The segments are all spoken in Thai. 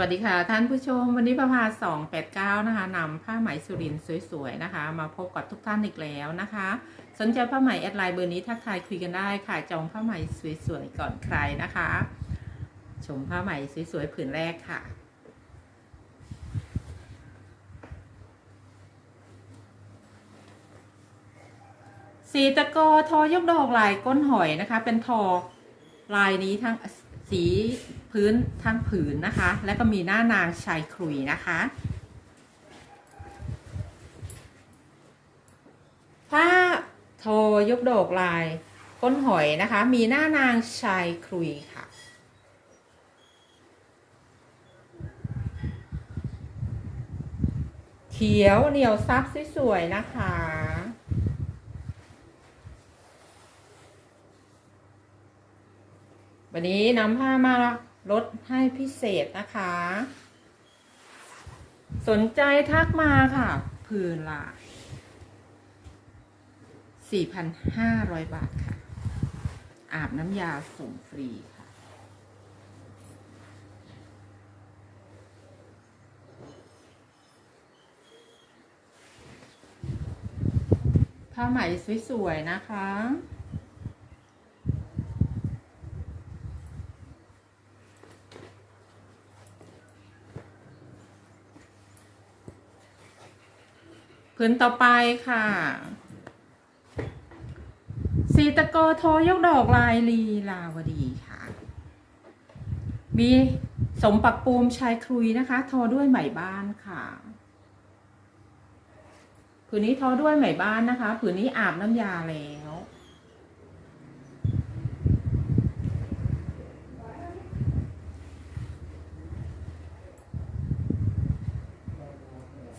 วัสดีค่ะ ท่านผู้ชม วันนี้ประภา289นะคะนำผ้าไหมสุรินสวยๆนะคะ มาพบกับทุกท่านอีกแล้วนะคะ สนใจผ้าไหมแอดไลน์เบอร์นี้ทักทายคุยกันได้ค่ะจองผ้าไหมสวยๆก่อนใครนะคะ ชมผ้าไหมสวยๆผืนแรกค่ะ สีตะโกอทอยกดอกลายก้นหอยนะคะ เป็นทอลายนี้ทั้ง สีพื้นทั้งผืนนะคะ แล้วก็มีหน้านางชายครุยนะคะผ้าทยกดอกลายก้นหอยนะคะ มีหน้านางชายครุยค่ะ เขียวเหนียวซับสวยๆนะคะ วันนี้นำผ้ามาลดให้พิเศษนะคะ สนใจทักมาค่ะพื้นละ4,500 บาทค่ะ อาบน้ำยาส่งฟรีค่ะ ผ้าไหมสวย ๆ นะคะ พื้นต่อไปค่ะ สีตะโกโทยกดอกลายลีลาวดีค่ะ มีสมปักปูมชายครุยนะคะ ทอด้วยไหมบ้านค่ะผืนนี้ทอด้วยไหมบ้านนะคะ ผืนนี้อาบน้ำยาแล้ว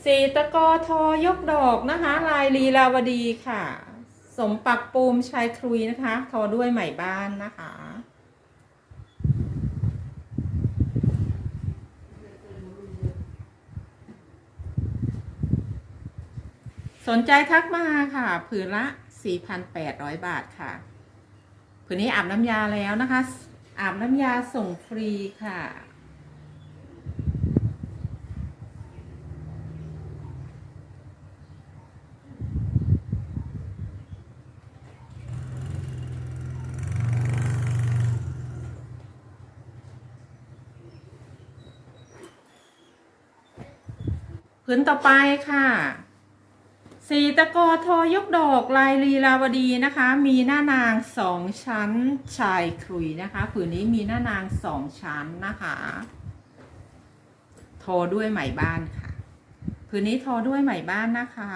สีตะกอทอยกดอกนะคะ ลายลีลาวดีค่ะ สมปักปูมชายครุยนะคะ ทอด้วยไหมบ้านนะคะ สนใจทักมาค่ะ ผืนละ 4,800 บาทค่ะ ผืนนี้อาบน้ำยาแล้วนะคะ อาบน้ำยาส่งฟรีค่ะ ผืนต่อไปค่ะสีตะกอทอยกดอกลายลีลาวดีนะคะ มีหน้านางสองชั้นชายครุยนะคะผืนนี้มีหน้านางสองชั้นนะคะทอด้วยไหมบ้านค่ะผืนนี้ทอด้วยไหมบ้านนะคะ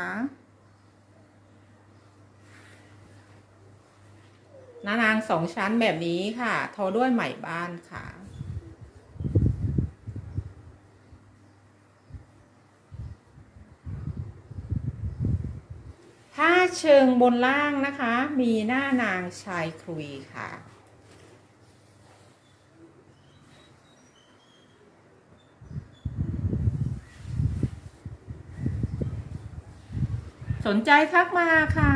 หน้านางสองชั้นแบบนี้ค่ะ ทอด้วยไหมบ้านค่ะ ผ้าเชิงบนล่างนะคะ มีหน้านางชายครุยค่ะ สนใจทักมาค่ะ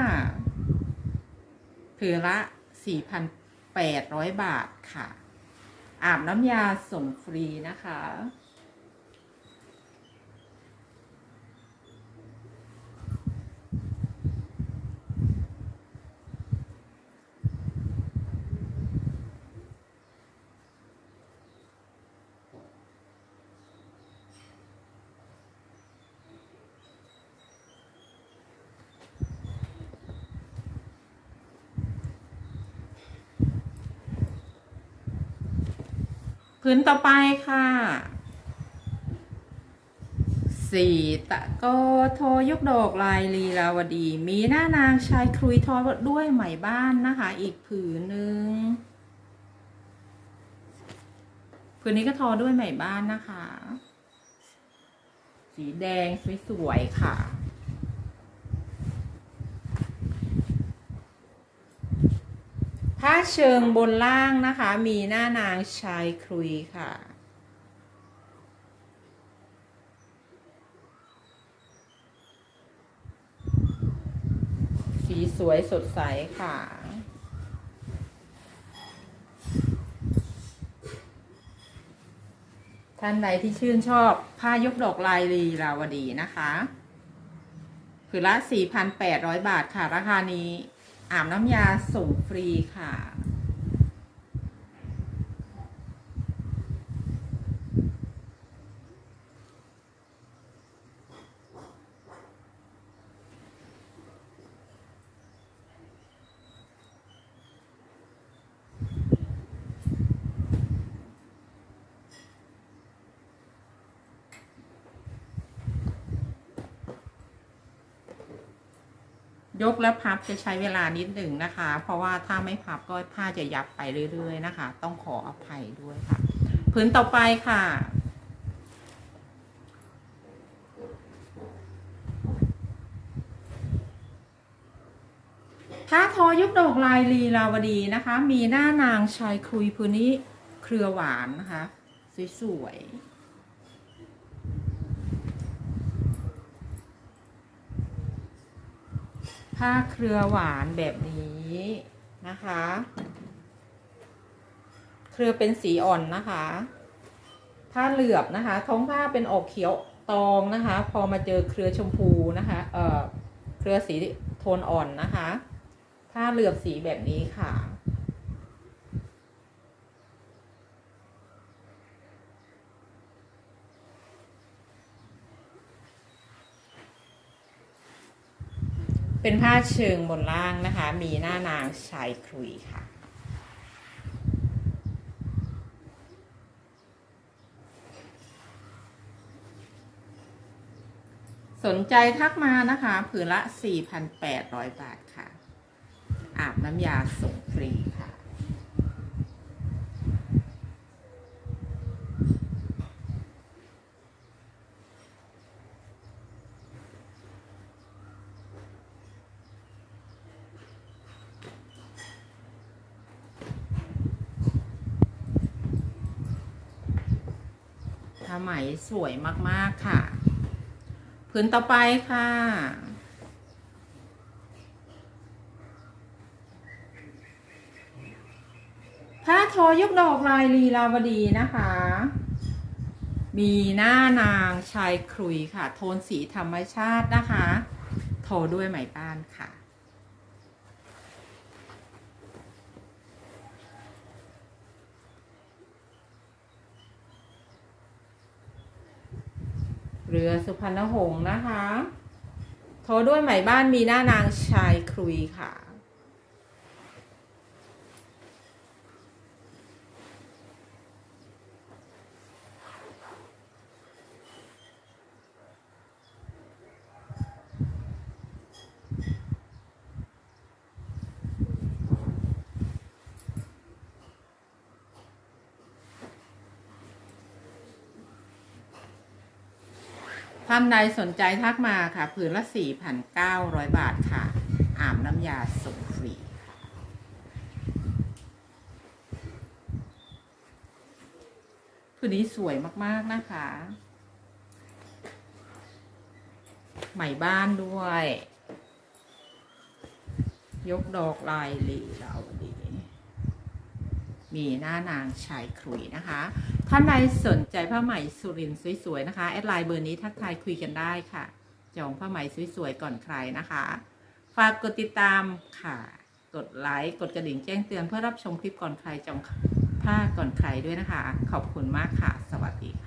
ผืนละ 4,800 บาทค่ะ อาบน้ำยาส่งฟรีนะคะ พื้นต่อไปค่ะสีตะโกโทยกดอกลายลีลาวดี มีหน้านางชายครุยทอด้วยไหมบ้านนะคะ อีกผืนหนึ่งผืนนี้ก็ทอด้วยไหมบ้านนะคะ สีแดงสวยๆค่ะ ผ้า เชิงบนล่างนะคะ มีหน้านางชายครุยค่ะ สีสวยสดใสค่ะท่านใดที่ชื่นชอบผ้ายกดอกลายลีลาวดีนะคะผืนละ 4,800 บาทค่ะ ราคานี้ อาบน้ำยาส่งฟรีค่ะ ยกและพับจะใช้เวลานิดหนึ่งนะคะ เพราะว่าถ้าไม่พับก็ผ้าจะยับไปเรื่อย ๆ นะคะ ต้องขออภัยด้วยค่ะพื้นต่อไปค่ะ ผ้าทอยุกดอกลายลีลาวดีนะคะ มีหน้านางชายคุยพื้นนี้เครือหวานนะคะ สวยๆ ผ้าเครือหวานแบบนี้นะคะ เครือเป็นสีอ่อนนะคะ ผ้าเหลือบนะคะ ท้องผ้าเป็นออกเขียวตองนะคะ พอมาเจอเครือชมพูนะคะ เอ่อ เครือสีโทนอ่อนนะคะ ผ้าเหลือบสีแบบนี้ค่ะ เป็นผ้าเชิงบนล่างนะคะ มีหน้านางชายครุยค่ะ สนใจทักมานะคะ ผืนละ 4,800 บาทค่ะ อาบน้ำยาส่งฟรีค่ะ ไหมสวยมากๆค่ะพื้นต่อไปค่ะ ผ้าทอยกดอกลายลีลาวดีนะคะ มีหน้านางชายครุยค่ะ โทนสีธรรมชาตินะคะ โทอด้วยไหมป้านค่ะ รือสุพรรณหงษ์นะคะ โทรด้วยหมบ้านมีหน้านางชายครุยค่ะ ท่านใดสนใจทักมาค่ะ ผืนละ 4,900 บาทค่ะ อาบน้ำยาส่งฟรีผืนนี้สวยมากๆนะคะ ใหม่บ้านด้วย ยกดอกลายลีลาวดี มีหน้านางชายครุยนะคะ ท่านใดสนใจผ้าไหมสุรินสวยๆนะคะแอดไลน์เบอร์นี้ทักทายคุยกันได้ค่ะ จองผ้าไหมสวยๆก่อนใครนะคะ ฝากกดติดตามค่ะ กดไลค์กดกระดิ่งแจ้งเตือนเพื่อรับชมคลิปก่อนใครจองผ้าก่อนใครด้วยนะคะ ขอบคุณมากค่ะ สวัสดีค่ะ